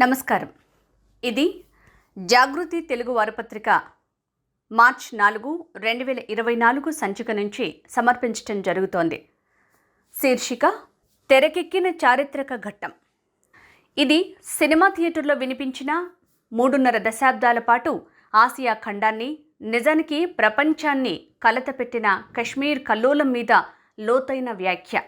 నమస్కారం. ఇది జాగృతి తెలుగు వారపత్రిక మార్చ్ నాలుగు రెండు వేల ఇరవై నాలుగు సంచిక నుంచి సమర్పించటం జరుగుతోంది. శీర్షిక తెరకెక్కిన చారిత్రక ఘట్టం. ఇది సినిమా థియేటర్లో వినిపించిన మూడున్నర దశాబ్దాల పాటు ఆసియా ఖండాన్ని నిజానికి ప్రపంచాన్ని కలతపెట్టిన కశ్మీర్ కల్లోలం మీద లోతైన వ్యాఖ్య.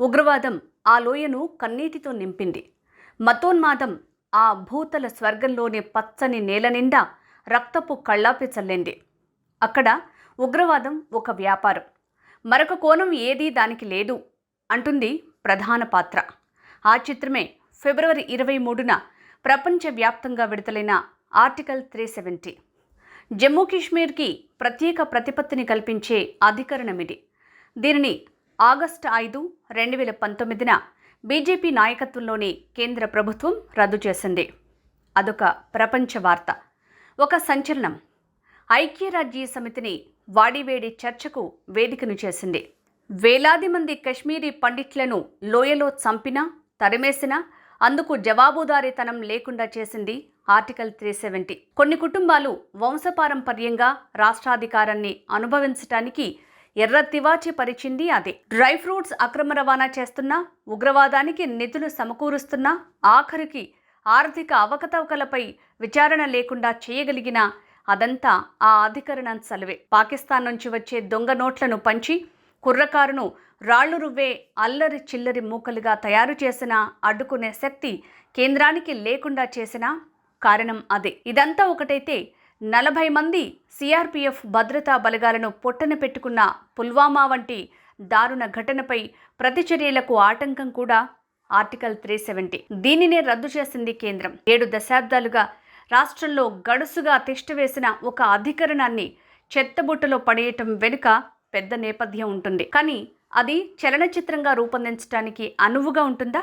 ఉగ్రవాదం ఆ లోయను కన్నీటితో నింపింది. మతోన్మాదం ఆ భూతల స్వర్గంలోని పచ్చని నేల నిండా రక్తపు కళ్ళాపి చల్లింది. అక్కడ ఉగ్రవాదం ఒక వ్యాపారం. మరొక కోణం ఏదీ దానికి లేదు అంటుంది ప్రధాన పాత్ర. ఆ చిత్రమే ఫిబ్రవరి ఇరవై మూడున ప్రపంచవ్యాప్తంగా విడుదలైన ఆర్టికల్ త్రీ సెవెంటీ. జమ్మూ కాశ్మీర్కి ప్రత్యేక ప్రతిపత్తిని కల్పించే అధికరణమిది. దీనిని ఆగస్టు ఐదు రెండు వేల పంతొమ్మిదిన బీజేపీ నాయకత్వంలోని కేంద్ర ప్రభుత్వం రద్దు చేసింది. అదొక ప్రపంచ వార్త. ఒక సంచలనం. ఐక్యరాజ్య సమితిని వాడివేడి చర్చకు వేదికను చేసింది. వేలాది మంది కశ్మీరీ పండిట్లను లోయలో చంపినా తరిమేసినా అందుకు జవాబుదారీతనం లేకుండా చేసింది ఆర్టికల్ త్రీ సెవెంటీ. కొన్ని కుటుంబాలు వంశపారంపర్యంగా రాష్ట్రాధికారాన్ని అనుభవించటానికి ఎర్ర తివాచి పరిచింది అదే. డ్రై ఫ్రూట్స్ అక్రమ రవాణా చేస్తున్నా ఉగ్రవాదానికి నిధులు సమకూరుస్తున్నా ఆఖరికి ఆర్థిక అవకతవకలపై విచారణ లేకుండా చేయగలిగిన అదంతా ఆ అధికరణం చలవే. పాకిస్తాన్ నుంచి వచ్చే దొంగ నోట్లను పంచి కుర్రకారును రాళ్ళు రువ్వే అల్లరి చిల్లరి మూకలుగా తయారు చేసిన అడ్డుకునే శక్తి కేంద్రానికి లేకుండా చేసిన కారణం అదే. ఇదంతా ఒకటైతే నలభై మంది సిఆర్పీఎఫ్ భద్రతా బలగాలను పొట్టన పెట్టుకున్న పుల్వామా వంటి దారుణ ఘటనపై ప్రతిచర్యలకు ఆటంకం కూడా ఆర్టికల్ త్రీ సెవెంటీ. దీనినే రద్దు చేసింది కేంద్రం. ఏడు దశాబ్దాలుగా రాష్ట్రంలో గడుసుగా తిష్టవేసిన ఒక అధికరణాన్ని చెత్తబుట్టలో పడేయటం వెనుక పెద్ద నేపథ్యం ఉంటుంది. కానీ అది చలనచిత్రంగా రూపొందించడానికి అనువుగా ఉంటుందా?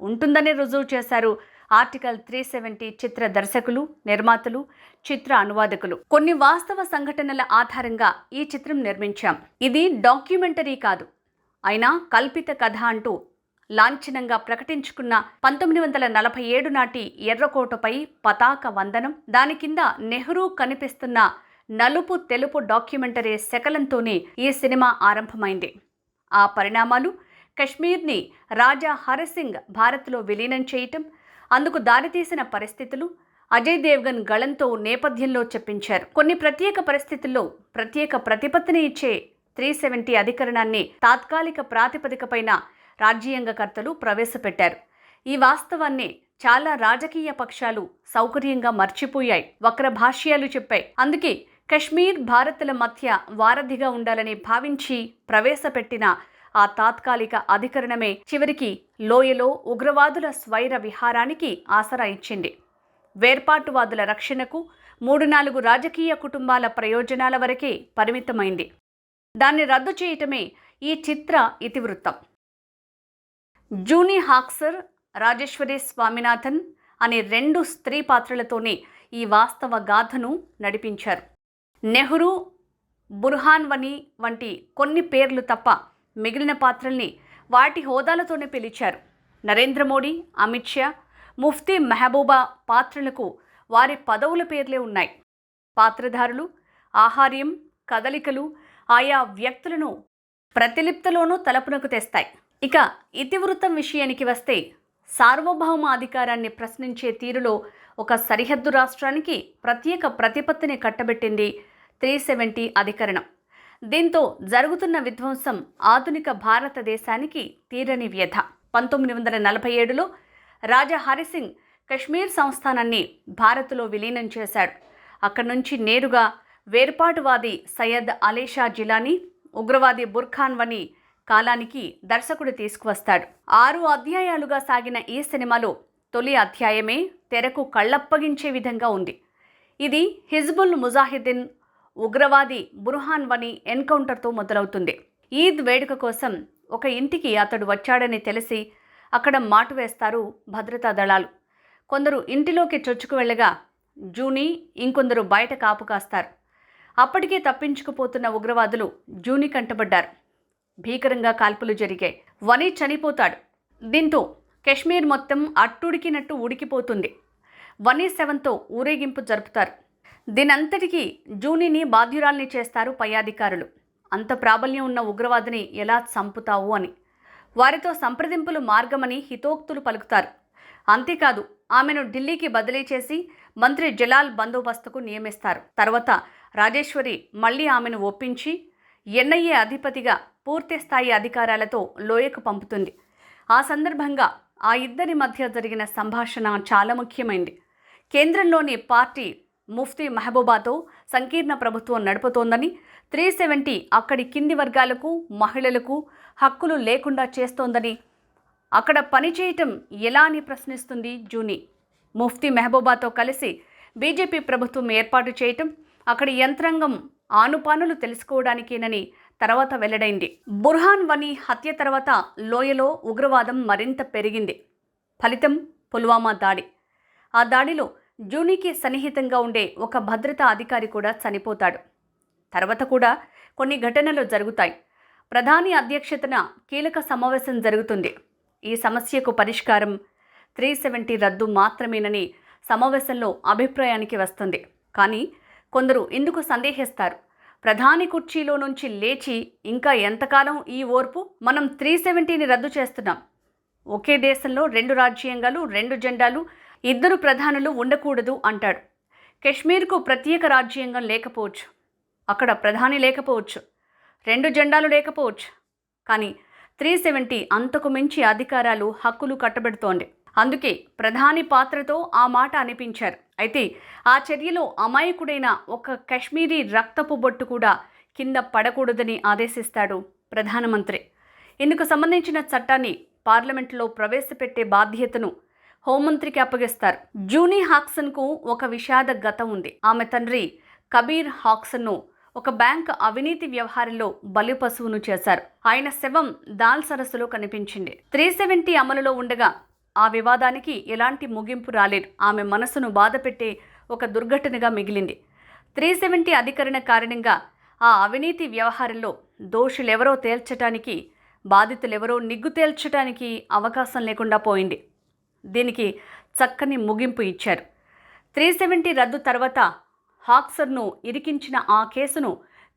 ఉంటుందని రుజువు చేశారు ఆర్టికల్ త్రీ సెవెంటీ చిత్ర దర్శకులు నిర్మాతలు చిత్ర అనువాదకులు. కొన్ని వాస్తవ సంఘటనల ఆధారంగా ఈ చిత్రం నిర్మించాం. ఇది డాక్యుమెంటరీ కాదు. అయినా కల్పిత కథ అంటూ లాంఛనంగా ప్రకటించుకున్న పంతొమ్మిది వందల నలభై ఏడు నాటి ఎర్రకోటపై పతాక వందనం దాని కింద నెహ్రూ కనిపిస్తున్న నలుపు తెలుపు డాక్యుమెంటరీ శకలంతోనే ఈ సినిమా ఆరంభమైంది. ఆ పరిణామాలు కశ్మీర్ని రాజా హరసింగ్ భారత్లో విలీనం చేయటం అందుకు దారితీసిన పరిస్థితులు అజయ్ దేవ్గన్ గళంతో నేపథ్యంలో చెప్పించారు. కొన్ని ప్రత్యేక పరిస్థితుల్లో ప్రత్యేక ప్రతిపత్తిని ఇచ్చే త్రీ సెవెంటీ అధికరణాన్ని తాత్కాలిక ప్రాతిపదికపైన రాజ్యాంగకర్తలు ప్రవేశపెట్టారు. ఈ వాస్తవాన్ని చాలా రాజకీయ పక్షాలు సౌకర్యంగా మర్చిపోయాయి. వక్ర భాష్యాలు చెప్పాయి. అందుకే కశ్మీర్ భారత్ల మధ్య వారధిగా ఉండాలని భావించి ప్రవేశపెట్టిన ఆ తాత్కాలిక అధికరణమే చివరికి లోయలో ఉగ్రవాదుల స్వైర విహారానికి ఆసరా ఇచ్చింది. వేర్పాటువాదుల రక్షణకు మూడు నాలుగు రాజకీయ కుటుంబాల ప్రయోజనాల వరకే పరిమితమైంది. దాన్ని రద్దు చేయటమే ఈ చిత్ర ఇతివృత్తం. జూనీ హాక్సర్ రాజేశ్వరి స్వామినాథన్ అనే రెండు స్త్రీ పాత్రలతోనే ఈ వాస్తవ గాథను నడిపించారు. నెహ్రూ బుర్హాన్వని వంటి కొన్ని పేర్లు తప్ప మిగిలిన పాత్రల్ని వాటి హోదాలతోనే పిలిచారు. నరేంద్ర మోడీ అమిత్ షా ముఫ్తీ మెహబూబా పాత్రలకు వారి పదవుల పేర్లే ఉన్నాయి. పాత్రధారులు ఆహార్యం కదలికలు ఆయా వ్యక్తులను ప్రతిలిప్తలోనూ తలపునకు తెస్తాయి. ఇక ఇతివృత్తం విషయానికి వస్తే సార్వభౌమ అధికారాన్ని ప్రశ్నించే తీరులో ఒక సరిహద్దు రాష్ట్రానికి ప్రత్యేక ప్రతిపత్తిని కట్టబెట్టింది త్రీ సెవెంటీ అధికరణం. దీంతో జరుగుతున్న విధ్వంసం ఆధునిక భారతదేశానికి తీరని వ్యధ. పంతొమ్మిది వందల నలభై ఏడులో రాజా హరిసింగ్ కశ్మీర్ సంస్థానాన్ని భారత్లో విలీనం చేశాడు. అక్కడి నుంచి నేరుగా వేర్పాటువాది సయ్యద్ అలీషా జిలానీ ఉగ్రవాది బుర్ఖాన్ వని కాలానికి దర్శకుడు తీసుకువస్తాడు. ఆరు అధ్యాయాలుగా సాగిన ఈ సినిమాలో తొలి అధ్యాయమే తెరకు కళ్ళప్పగించే విధంగా ఉంది. ఇది హిజ్బుల్ ముజాహిద్దీన్ ఉగ్రవాది బుర్హాన్ వని ఎన్కౌంటర్తో మొదలవుతుంది. ఈద్ వేడుక కోసం ఒక ఇంటికి అతడు వచ్చాడని తెలిసి అక్కడ మాటు వేస్తారు భద్రతా దళాలు. కొందరు ఇంటిలోకి చొచ్చుకు వెళ్ళగా జూనీ ఇంకొందరు బయట కాపు కాస్తారు. అప్పటికే తప్పించుకుపోతున్న ఉగ్రవాదులు జూని కంటబడ్డారు. భీకరంగా కాల్పులు జరిగాయి. వని చనిపోతాడు. దీంతో కశ్మీర్ మొత్తం అట్టుడికినట్టు ఉడికిపోతుంది. వనీ సెవెన్తో ఊరేగింపు జరుపుతారు. దీనంతటికీ జూనీని బాధ్యురాల్ని చేస్తారు పై అధికారులు. అంత ప్రాబల్యం ఉన్న ఉగ్రవాదిని ఎలా చంపుతావు అని. వారితో సంప్రదింపులు మార్గమని హితోక్తులు పలుకుతారు. అంతేకాదు ఆమెను ఢిల్లీకి బదిలీ చేసి మంత్రి జలాల్ బందోబస్తుకు నియమిస్తారు. తర్వాత రాజేశ్వరి మళ్ళీ ఆమెను ఒప్పించి ఎన్ఐఏ అధిపతిగా పూర్తి స్థాయి అధికారాలతో లోయకు పంపుతుంది. ఆ సందర్భంగా ఆ ఇద్దరి మధ్య జరిగిన సంభాషణ చాలా ముఖ్యమైంది. కేంద్రంలోని పార్టీ ముఫ్తీ మహబూబాతో సంకీర్ణ ప్రభుత్వం నడుపుతోందని త్రీ సెవెంటీ అక్కడి కింది వర్గాలకు మహిళలకు హక్కులు లేకుండా చేస్తోందని అక్కడ పనిచేయటం ఎలా అని ప్రశ్నిస్తుంది జూని. ముఫ్తీ మెహబూబాతో కలిసి బీజేపీ ప్రభుత్వం ఏర్పాటు చేయటం అక్కడి యంత్రాంగం ఆనుపానులు తెలుసుకోవడానికేనని తర్వాత వెల్లడైంది. బుర్హాన్ వని హత్య తర్వాత లోయలో ఉగ్రవాదం మరింత పెరిగింది. ఫలితం పుల్వామా దాడి. ఆ దాడిలో జూనీకి సన్నిహితంగా ఉండే ఒక భద్రతా అధికారి కూడా చనిపోతాడు. తర్వాత కూడా కొన్ని ఘటనలు జరుగుతాయి. ప్రధాని అధ్యక్షతన కీలక సమావేశం జరుగుతుంది. ఈ సమస్యకు పరిష్కారం త్రీ సెవెంటీ రద్దు మాత్రమేనని సమావేశంలో అభిప్రాయానికి వస్తుంది. కానీ కొందరు ఇందుకు సందేహిస్తారు. ప్రధాని కుర్చీలో నుంచి లేచి ఇంకా ఎంతకాలం ఈ ఓర్పు? మనం త్రీ సెవెంటీని రద్దు చేస్తున్నాం. ఒకే దేశంలో రెండు రాజ్యాంగాలు రెండు జెండాలు ఇద్దరు ప్రధానులు ఉండకూడదు అంటాడు. కశ్మీర్కు ప్రత్యేక రాజ్యాంగం లేకపోవచ్చు. అక్కడ ప్రధాని లేకపోవచ్చు. రెండు జెండాలు లేకపోవచ్చు. కానీ త్రీ సెవెంటీ అంతకు మించి అధికారాలు హక్కులు కట్టబెడుతోంది. అందుకే ప్రధాని పాత్రతో ఆ మాట అనిపించారు. అయితే ఆ చర్యలో అమాయకుడైన ఒక కశ్మీరీ రక్తపు బొట్టు కూడా కింద పడకూడదని ఆదేశిస్తాడు ప్రధానమంత్రి. ఇందుకు సంబంధించిన చట్టాన్ని పార్లమెంట్లో ప్రవేశపెట్టే బాధ్యతను హోంమంత్రికి అప్పగిస్తారు. జూనీ హాక్సన్కు ఒక విషాద గతం ఉంది. ఆమె తండ్రి కబీర్ హాక్సన్ను ఒక బ్యాంక్ అవినీతి వ్యవహారంలో బలి పశువును చేశారు. ఆయన శవం దాల్ సరస్సులో కనిపించింది. త్రీ సెవెంటీ అమలులో ఉండగా ఆ వివాదానికి ఎలాంటి ముగింపు రాలేదు. ఆమె మనసును బాధపెట్టే ఒక దుర్ఘటనగా మిగిలింది. త్రీ సెవెంటీ అధికరణ కారణంగా ఆ అవినీతి వ్యవహారంలో దోషులెవరో తేల్చటానికి బాధితులెవరో నిగ్గు తేల్చటానికి అవకాశం లేకుండా పోయింది. దీనికి చక్కని ముగింపు ఇచ్చారు. త్రీ సెవెంటీ రద్దు తర్వాత హాక్సర్ను ఇరికించిన ఆ కేసును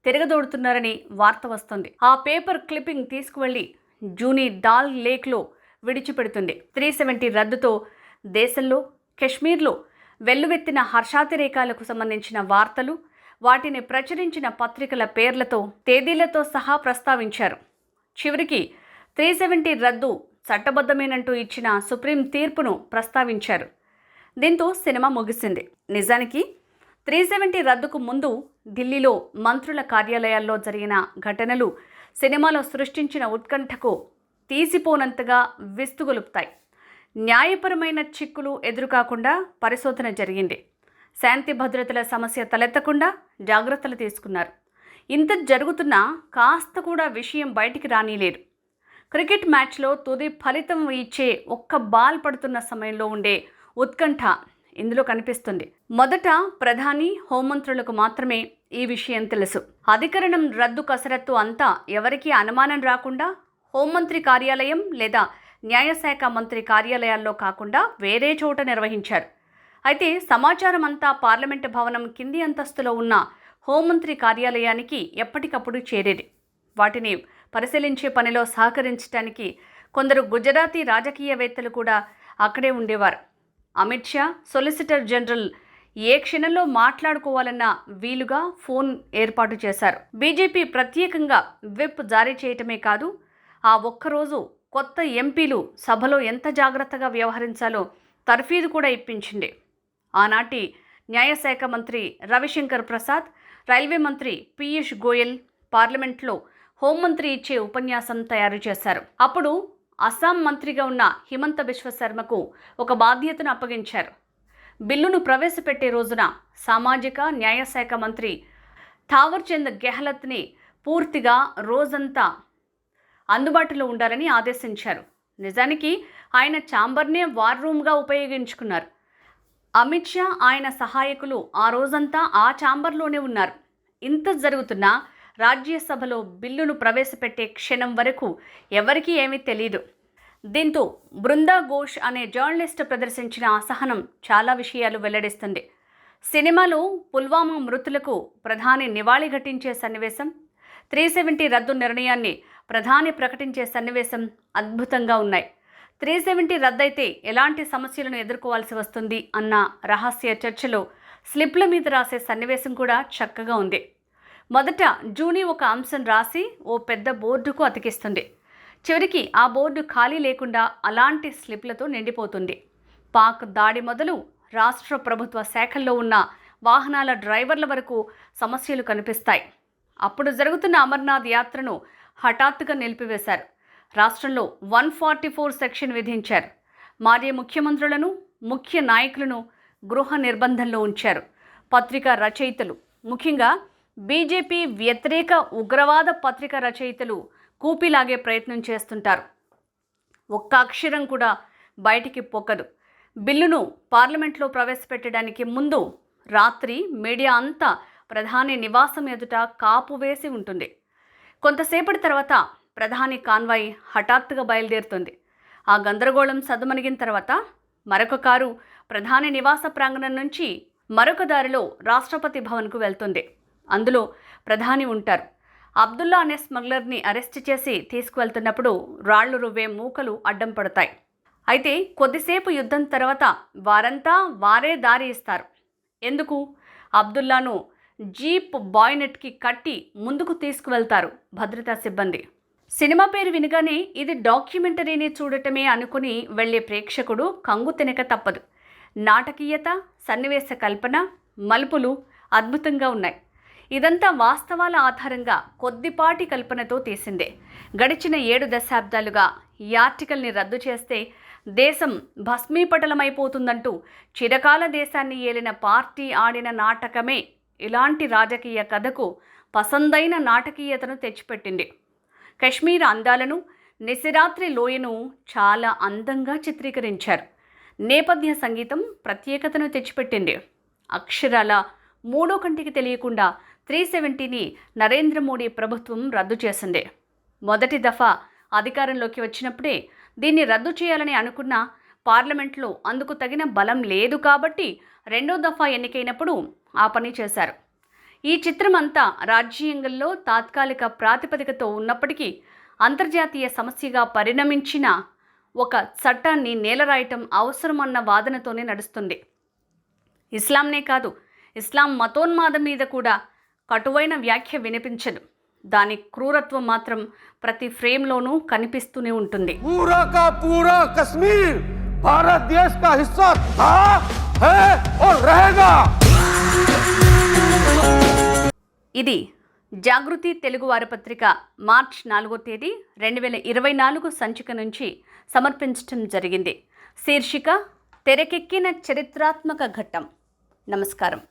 తిరగదోడుతున్నారని వార్త వస్తుంది. ఆ పేపర్ క్లిప్పింగ్ తీసుకువెళ్ళి జూనీ డాల్ లేక్లో విడిచిపెడుతుంది. త్రీ సెవెంటీ రద్దుతో దేశంలో కశ్మీర్లో వెల్లువెత్తిన హర్షాతిరేకాలకు సంబంధించిన వార్తలు వాటిని ప్రచురించిన పత్రికల పేర్లతో తేదీలతో సహా ప్రస్తావించారు. చివరికి త్రీ సెవెంటీ రద్దు చట్టబద్ధమేనంటూ ఇచ్చిన సుప్రీం తీర్పును ప్రస్తావించారు. దీంతో సినిమా ముగిసింది. నిజానికి త్రీ సెవెంటీ రద్దుకు ముందు ఢిల్లీలో మంత్రుల కార్యాలయాల్లో జరిగిన ఘటనలు సినిమాలో సృష్టించిన ఉత్కంఠకు తీసిపోనంతగా విస్తుగొలుపుతాయి. న్యాయపరమైన చిక్కులు ఎదురుకాకుండా పరిశోధన జరిగింది. శాంతి భద్రతల సమస్య తలెత్తకుండా జాగ్రత్తలు తీసుకున్నారు. ఇంత జరుగుతున్నా కాస్త కూడా విషయం బయటికి రానిలేదు. క్రికెట్ మ్యాచ్లో తుది ఫలితం ఇచ్చే ఒక్క బాల్ పడుతున్న సమయంలో ఉండే ఉత్కంఠ ఇందులో కనిపిస్తుంది. మొదట ప్రధాని హోంమంత్రులకు మాత్రమే ఈ విషయం తెలుసు. అధికరణం రద్దు కసరత్తు అంతా ఎవరికీ అనుమానం రాకుండా హోంమంత్రి కార్యాలయం లేదా న్యాయశాఖ మంత్రి కార్యాలయాల్లో కాకుండా వేరే చోట నిర్వహించారు. అయితే సమాచారం అంతా పార్లమెంటు భవనం కింది అంతస్తులో ఉన్న హోంమంత్రి కార్యాలయానికి ఎప్పటికప్పుడు చేరేది. వాటిని పరిశీలించే పనిలో సహకరించడానికి కొందరు గుజరాతీ రాజకీయవేత్తలు కూడా అక్కడే ఉండేవారు. అమిత్ షా సొలిసిటర్ జనరల్ ఏ క్షణంలో మాట్లాడుకోవాలన్న వీలుగా ఫోన్ ఏర్పాటు చేశారు. బీజేపీ ప్రత్యేకంగా విప్ జారీ చేయటమే కాదు ఆ ఒక్కరోజు కొత్త ఎంపీలు సభలో ఎంత జాగ్రత్తగా వ్యవహరించాలో తర్ఫీదు కూడా ఇప్పించింది. ఆనాటి న్యాయశాఖ మంత్రి రవిశంకర్ ప్రసాద్ రైల్వే మంత్రి పీయూష్ గోయల్ పార్లమెంట్లో హోంమంత్రి ఇచ్చే ఉపన్యాసం తయారు చేశారు. అప్పుడు అస్సాం మంత్రిగా ఉన్న హిమంత విశ్వశర్మకు ఒక బాధ్యతను అప్పగించారు. బిల్లును ప్రవేశపెట్టే రోజున సామాజిక న్యాయశాఖ మంత్రి థావర్చంద్ గెహ్లత్ని పూర్తిగా రోజంతా అందుబాటులో ఉండాలని ఆదేశించారు. నిజానికి ఆయన ఛాంబర్నే వార్ రూమ్గా ఉపయోగించుకున్నారు. అమిత్ షా ఆయన సహాయకులు ఆ రోజంతా ఆ ఛాంబర్లోనే ఉన్నారు. ఇంత జరుగుతున్నా రాజ్యసభలో బిల్లును ప్రవేశపెట్టే క్షణం వరకు ఎవరికీ ఏమీ తెలియదు దీంతో బృందా ఘోష్ అనే జర్నలిస్ట్ ప్రదర్శించిన అసహనం చాలా విషయాలు వెల్లడిస్తుంది. సినిమాలో పుల్వామా మృతులకు ప్రధాని నివాళి ఘటించే సన్నివేశం త్రీ సెవెంటీ రద్దు నిర్ణయాన్ని ప్రధాని ప్రకటించే సన్నివేశం అద్భుతంగా ఉన్నాయి. త్రీ సెవెంటీ రద్దయితే ఎలాంటి సమస్యలను ఎదుర్కోవాల్సి వస్తుంది అన్న రహస్య చర్చలో స్లిప్ల మీద రాసే సన్నివేశం కూడా చక్కగా ఉంది. మొదట జూనీ ఒక అంశం రాసి ఓ పెద్ద బోర్డుకు అతికిస్తుంది. చివరికి ఆ బోర్డు ఖాళీ లేకుండా అలాంటి స్లిప్లతో నిండిపోతుంది. పాక్ దాడి మొదలు రాష్ట్ర ప్రభుత్వ శాఖల్లో ఉన్న వాహనాల డ్రైవర్ల వరకు సమస్యలు కనిపిస్తాయి. అప్పుడు జరుగుతున్న అమర్నాథ్ యాత్రను హఠాత్తుగా నిలిపివేశారు. రాష్ట్రంలో వన్ ఫార్టీ ఫోర్ సెక్షన్ విధించారు. మాజీ ముఖ్యమంత్రులను ముఖ్య నాయకులను గృహ నిర్బంధంలో ఉంచారు. పత్రికా రచయితలు ముఖ్యంగా బీజేపీ వ్యతిరేక ఉగ్రవాద పత్రిక రచయితలు కూపిలాగే ప్రయత్నం చేస్తుంటారు. ఒక్క అక్షరం కూడా బయటికి పొక్కదు. బిల్లును పార్లమెంట్లో ప్రవేశపెట్టడానికి ముందు రాత్రి మీడియా అంతా ప్రధాని నివాసం ఎదుట కాపు వేసి ఉంటుంది. కొంతసేపటి తర్వాత ప్రధాని కాన్వాయ్ హఠాత్తుగా బయలుదేరుతుంది. ఆ గందరగోళం సదుమణిగిన తర్వాత మరొక కారు ప్రధాని నివాస ప్రాంగణం నుంచి మరొక దారిలో రాష్ట్రపతి భవన్కు వెళ్తుంది. అందులో ప్రధాని ఉంటారు. అబ్దుల్లా అనే స్మగ్లర్ని అరెస్ట్ చేసి తీసుకువెళ్తున్నప్పుడు రాళ్ళు రువ్వే మూకలు అడ్డం పడతాయి. అయితే కొద్దిసేపు యుద్ధం తర్వాత వారంతా వారే దారి ఇస్తారు. ఎందుకు? అబ్దుల్లాను జీప్ బాయ్నెట్కి కట్టి ముందుకు తీసుకువెళ్తారు భద్రతా సిబ్బంది. సినిమా పేరు వినగానే ఇది డాక్యుమెంటరీని చూడటమే అనుకుని వెళ్ళే ప్రేక్షకుడు కంగు తినక తప్పదు. నాటకీయత సన్నివేశ కల్పన మలుపులు అద్భుతంగా ఉన్నాయి. ఇదంతా వాస్తవాల ఆధారంగా కొద్దిపాటి కల్పనతో తీసిందే. గడిచిన ఏడు దశాబ్దాలుగా ఈ ఆర్టికల్ని రద్దు చేస్తే దేశం భస్మీపటలమైపోతుందంటూ చిరకాల దేశాన్ని ఏలిన పార్టీ ఆడిన నాటకమే ఇలాంటి రాజకీయ కథకు పసందైన నాటకీయతను తెచ్చిపెట్టింది. కశ్మీర్ అందాలను నిశిరాత్రి లోయను చాలా అందంగా చిత్రీకరించారు. నేపథ్య సంగీతం ప్రత్యేకతను తెచ్చిపెట్టింది. అక్షరాల మూడో కంటికి తెలియకుండా త్రీ సెవెంటీని నరేంద్ర మోడీ ప్రభుత్వం రద్దు చేసింది. మొదటి దఫా అధికారంలోకి వచ్చినప్పుడే దీన్ని రద్దు చేయాలని అనుకున్న పార్లమెంట్లో అందుకు తగిన బలం లేదు కాబట్టి రెండో దఫా ఎన్నికైనప్పుడు ఆ పని చేశారు. ఈ చిత్రం అంతా రాజ్యాంగంలో తాత్కాలిక ప్రాతిపదికతో ఉన్నప్పటికీ అంతర్జాతీయ సమస్యగా పరిణమించిన ఒక చట్టాన్ని నేలరాయటం అవసరమన్న వాదనతోనే నడుస్తుంది. ఇస్లాంనే కాదు ఇస్లాం మతోన్మాదం మీద కూడా కటువైన వ్యాఖ్య వినిపించదు. దాని క్రూరత్వం మాత్రం ప్రతి ఫ్రేమ్లోనూ కనిపిస్తూనే ఉంటుంది. ఇది జాగృతి తెలుగు వారపత్రిక మార్చ్ నాలుగో తేదీ రెండు వేల ఇరవై నాలుగు సంచిక నుంచి సమర్పించడం జరిగింది. శీర్షిక తెరకెక్కిన చరిత్రాత్మక ఘట్టం. నమస్కారం.